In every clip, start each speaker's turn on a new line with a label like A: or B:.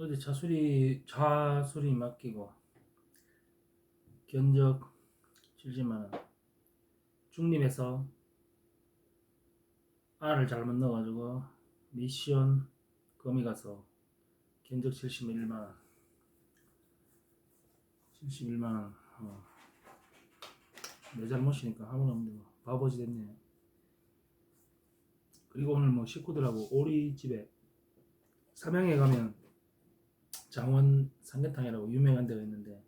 A: 어디 자수리 자수리 맡기고 견적 70만 원 중립에서 R을 잘못 넣어가지고 미션 거미 가서 견적 71만 원. 71만 원. 어. 내 잘못이니까 하면 없는데 뭐 바보지 됐네. 그리고 오늘 뭐 식구들하고 오리집에 삼양에 가면 장원 삼계탕이라고 유명한 데가 있는데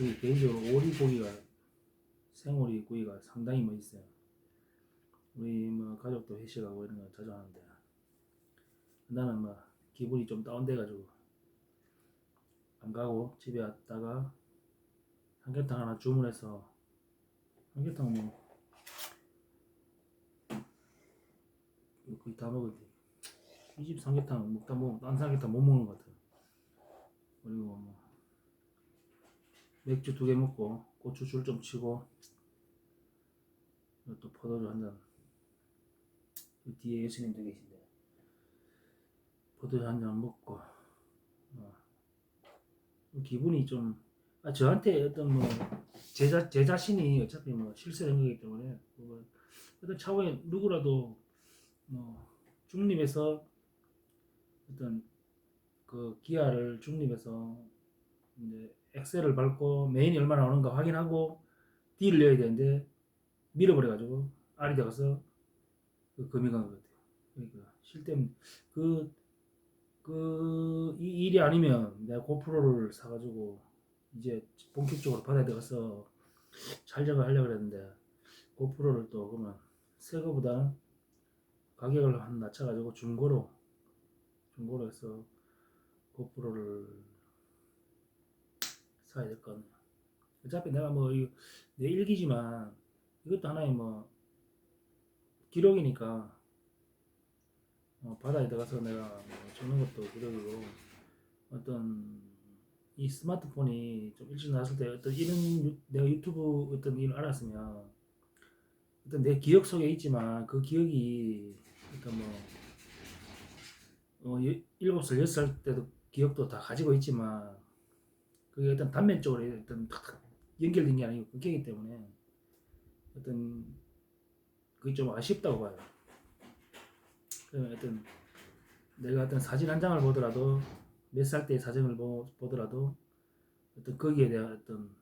A: 여기 개인적으로 오리고기가 생오리 구이가 상당히 멋있어요. 우리 뭐 가족도 회식하고 이런 거 자주 하는데 나는 뭐 기분이 좀 다운돼가지고 안 가고 집에 왔다가 삼계탕 하나 주문해서 삼계탕 뭐 거의 다 먹었지. 이집 삼계탕 먹다 보면 딴 삼계탕 못 먹는 것 같아. 그리고 뭐 맥주 두 개 먹고 고추 줄 좀 치고 또 포도주 한 잔. 그 뒤에 예수님도 계신데 포도주 한 잔 먹고 어. 기분이 좀 아, 저한테 어떤 뭐 제자 제 자신이 어차피 뭐 실수한 거기 때문에 어떤 차후에 누구라도 뭐 중립에서 어떤 그 기아를 중립에서 이제 엑셀을 밟고 메인이 얼마 나 오는가 확인하고 D를 내야 되는데 밀어버려가지고 R이 들어가서 그 금이 간것 같아요. 그러니까 실템 그, 그, 이 일이 아니면 내가 고프로를 사가지고 이제 본격적으로 바다에 들어가서 촬영을 하려고 그랬는데 고프로를 또 그러면 새 거보다는 가격을 한 낮춰가지고 중고로 중고로 해서 고프로를 사야 될 것 같네요. 어차피 내가 뭐 내 일기지만 이것도 하나의 뭐 기록이니까 어, 바다에 들어가서 내가 뭐 적는 것도 기록이고 어떤 이 스마트폰이 좀 일찍 나왔을 때 어떤 이런 유- 내가 유튜브 어떤 일을 알았으면 어떤 내 기억 속에 있지만 그 기억이 그러니까 뭐 어, 여- 일곱 살, 여섯 살 때도 기억도 다 가지고 있지만 그게 어떤 단면적으로 어떤 탁탁 연결된 게 아니고 끊기기 때문에 어떤 그게 좀 아쉽다고 봐요. 그러면 어떤 내가 어떤 사진 한 장을 보더라도 몇 살 때의 사진을 보, 보더라도 어떤 거기에 대한 어떤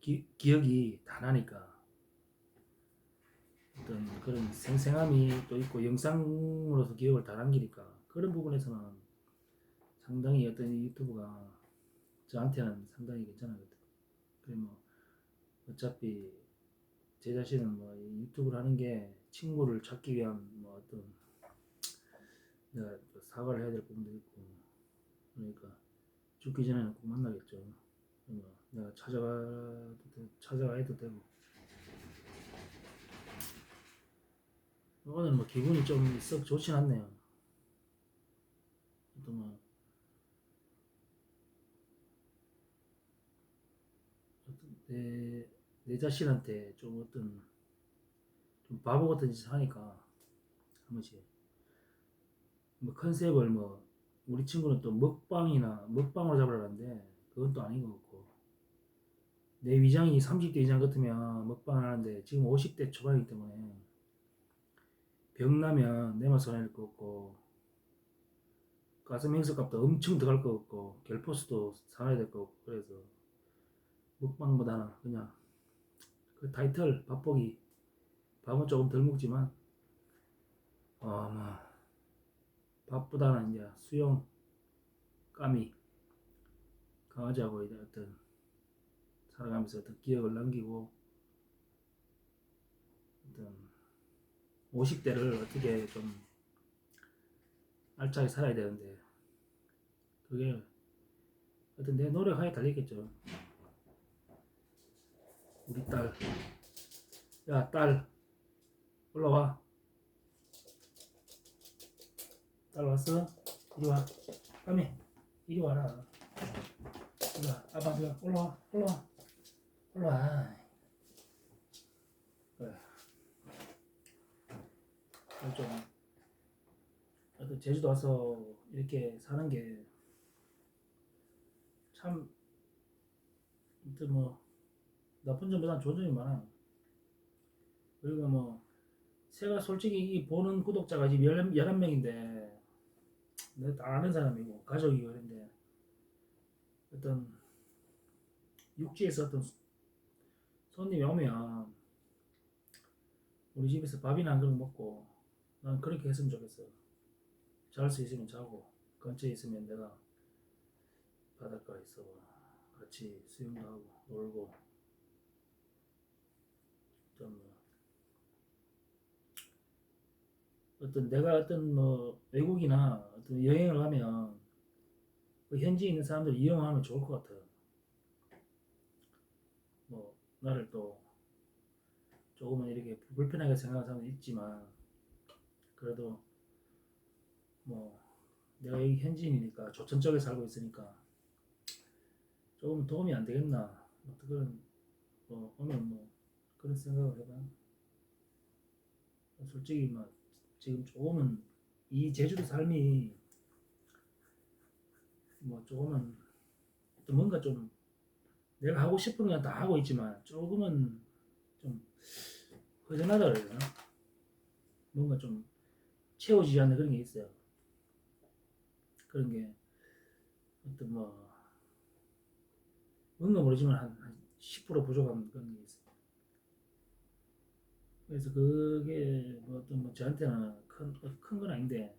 A: 기, 기억이 다 나니까 어떤 그런 생생함이 또 있고 영상으로서 기억을 다 남기니까 그런 부분에서는 상당히 어떤 이 유튜브가 저한테는 상당히 같아요. 그래 뭐 어차피 제 자신은 뭐이 유튜브를 하는 게 친구를 찾기 위한 뭐 어떤 내가 또 사과를 해야 될 부분도 있고 그러니까 죽기 전에는 꼭 만나겠죠. 뭐 내가 찾아가도 되, 찾아가 해도 되고 오늘 뭐 기분이 좀 썩 좋진 않네요. 또뭐 내, 내 자신한테 좀 어떤 좀 바보 같은 짓을 하니까 한 번씩. 뭐 컨셉을 뭐 우리 친구는 또 먹방이나 먹방으로 잡으려는데 그건 또 아닌 것 같고. 내 위장이 30대 이상 같으면 먹방을 하는데 지금 50대 초반이기 때문에 병 나면 내만 손해낼 것 같고 가슴 행석값도 엄청 들어갈 것 같고 결포스도 살아야 될 것 같고 그래서 먹방보다는 그냥 그 타이틀 밥보기 밥은 조금 덜 먹지만 어뭐 밥보다는 이제 수영 까미 강아지하고 이제 어떤 살아가면서 어떤 기억을 남기고 어떤 50대를 어떻게 좀 알차게 살아야 되는데 그게 어떤 내 노력하에 달리겠죠. 우리 딸. 야, 딸. 올라와. 딸 왔어? 이리 와. 까미. 이리 와라. 이리 와. 아빠, 이리 와. 올라와. 올라와. 올라와. 좀, 어떤 제주도 와서 이렇게 사는 게참뭐 나쁜 점보다 좋은 점이 많아요. 그리고 뭐 제가 솔직히 이 보는 구독자가 지금 11명인데 내가 다 아는 사람이고 가족이고 그런데 어떤 육지에서 어떤 손님이 오면 우리 집에서 밥이나 한 그릇 먹고 난 그렇게 했으면 좋겠어. 잘 수 있으면 자고 근처에 있으면 내가 바닷가에서 같이 수영도 하고 놀고 좀뭐 어떤 내가 어떤 뭐 외국이나 어떤 여행을 가면 그 현지에 있는 사람들 이용하면 좋을 것 같아요. 뭐 나를 또 조금은 이렇게 불편하게 생각하는 사람도 있지만 그래도 뭐 내가 여기 현지인이니까 조천 쪽에 살고 있으니까 조금 도움이 안 되겠나 뭐 그런 뭐 오면 뭐 그런 생각을 해봐. 솔직히 막 지금 조금은 이 제주도 삶이 뭐 조금은 또 뭔가 좀 내가 하고 싶은 건 다 하고 있지만 조금은 좀 허전하다 되나? 뭔가 좀 채워지지 않는 그런 게 있어요. 그런 게 어떤 뭐 뭔가 모르지만 한, 한10% 부족한 그런 게 있어요. 그래서 그게 뭐 어떤 뭐 저한테는 큰 큰 건 아닌데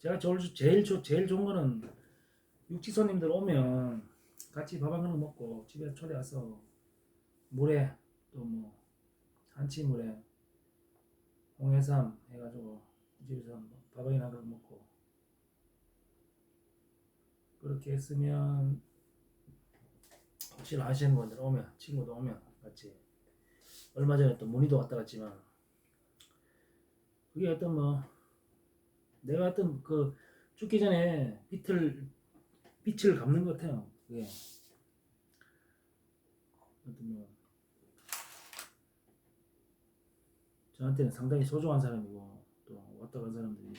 A: 제가 제일 제일 좋- 제일 좋은 거는 육지 손님들 오면 같이 밥 한 그릇 먹고 집에 초대 와서 물에 또 뭐 한치 물에 홍해삼 해가지고 집에서 밥한 그릇 먹고 그렇게 했으면 혹시 아시는 분들 오면 친구도 오면 같이 얼마 전에 또 문의도 왔다 갔지만 그게 어떤 뭐 내가 어떤 그 죽기 전에 빛을 빛을 갚는 것 같아요. 그게 어떤 뭐 저한테는 상당히 소중한 사람이고 또 왔다 간 사람들이?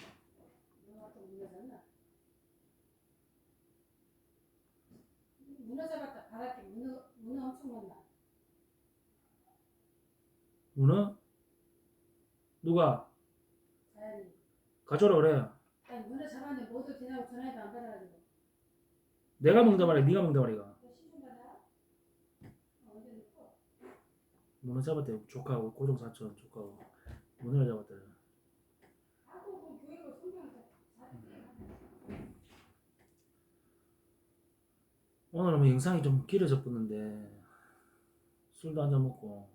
B: 문어 잡았다 바닷게 문어 문어 엄청 많나?
A: 문어 누가. 가져오라 그래.
B: 아니 문어 잡았는데 모두 지나고 전화해도 안 받아가지고.
A: 내가 먹다 말이야. 네가 먹다 말이야.
B: 그 신분 받아? 어, 언제 넣고?
A: 문어 잡았대. 조카하고 고종 사촌 조카하고 문어를 잡았대.
B: 아고 그 성경을 다.
A: 오늘은 뭐 영상이 좀 길어졌었는데 술도 한잔 먹고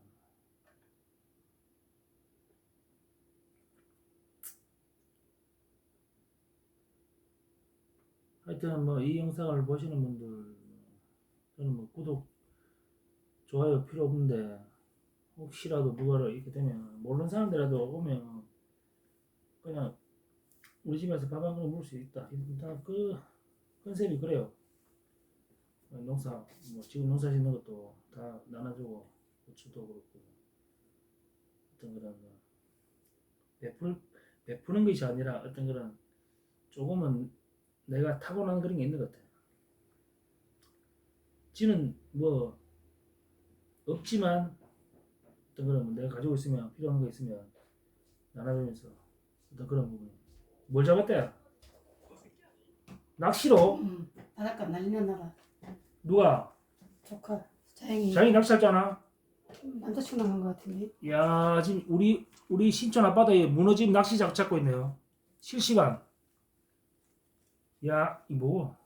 A: 하여튼 뭐 이 영상을 보시는 분들 저는 뭐 구독 좋아요 필요 없는데 혹시라도 누가를 이렇게 되면 모르는 사람들이라도 오면 그냥 우리 집에서 밥 한 그릇 먹을 수 있다. 다그 컨셉이 그래요. 농사 뭐 지금 농사 짓는 것도 다 나눠주고 고추도 그렇고 어떤 그런 뭐 베풀 베푸는 것이 아니라 어떤 그런 조금은 내가 타고난 그런 게 있는 것 같아. 지는 뭐 없지만 어떤 그런 뭐 내가 가지고 있으면 필요한 거 있으면 나눠주면서 어떤 그런 부분. 뭘 잡았대? 낚시로
B: 응. 바닷가 난리 났나 봐.
A: 누가
B: 조카 자영이
A: 자기 낚시했잖아.
B: 남자친구 나간 것 같은데.
A: 야 지금 우리 우리 신천 앞바다에 문어집 낚시장 찾고 있네요. 실시간. 야, 이 뭐?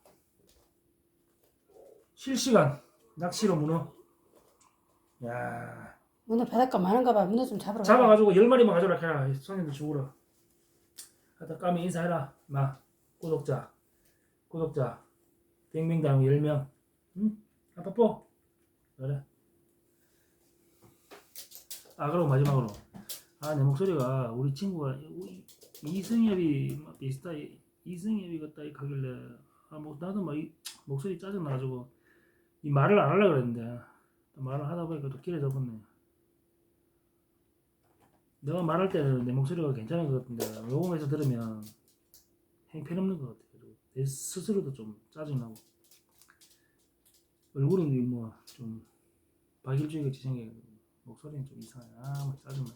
A: 실시간 낚시로 문어. 야,
B: 문어 바닷가 많은가 봐. 문어 좀 잡으러. 가.
A: 잡아 가지고 열 마리만 가져라 해라. 손님들 주우라. 하여튼 까미 인사해라. 마 구독자, 구독자, 뱅뱅당 열 명. 응? 아 뽀뽀. 그래. 아 그리고 마지막으로 아 내 목소리가 우리 친구가 우리 이승엽이 막 비슷하 이승엽이 같다 이 가길래 아 뭐 나도 막 이 목소리 짜증 나가지고 이 말을 안 하려 그랬는데 또 말을 하다 보니까 또 길어져 버네. 내가 말할 때는 내 목소리가 괜찮은 것 같은데 녹음해서 들으면 행편없는 것 같아. 그리고 내 스스로도 좀 짜증나고 얼굴은 뭐 좀 박일주의 같이 생겨 목소리는 좀 이상해. 아, 뭐 짜증나.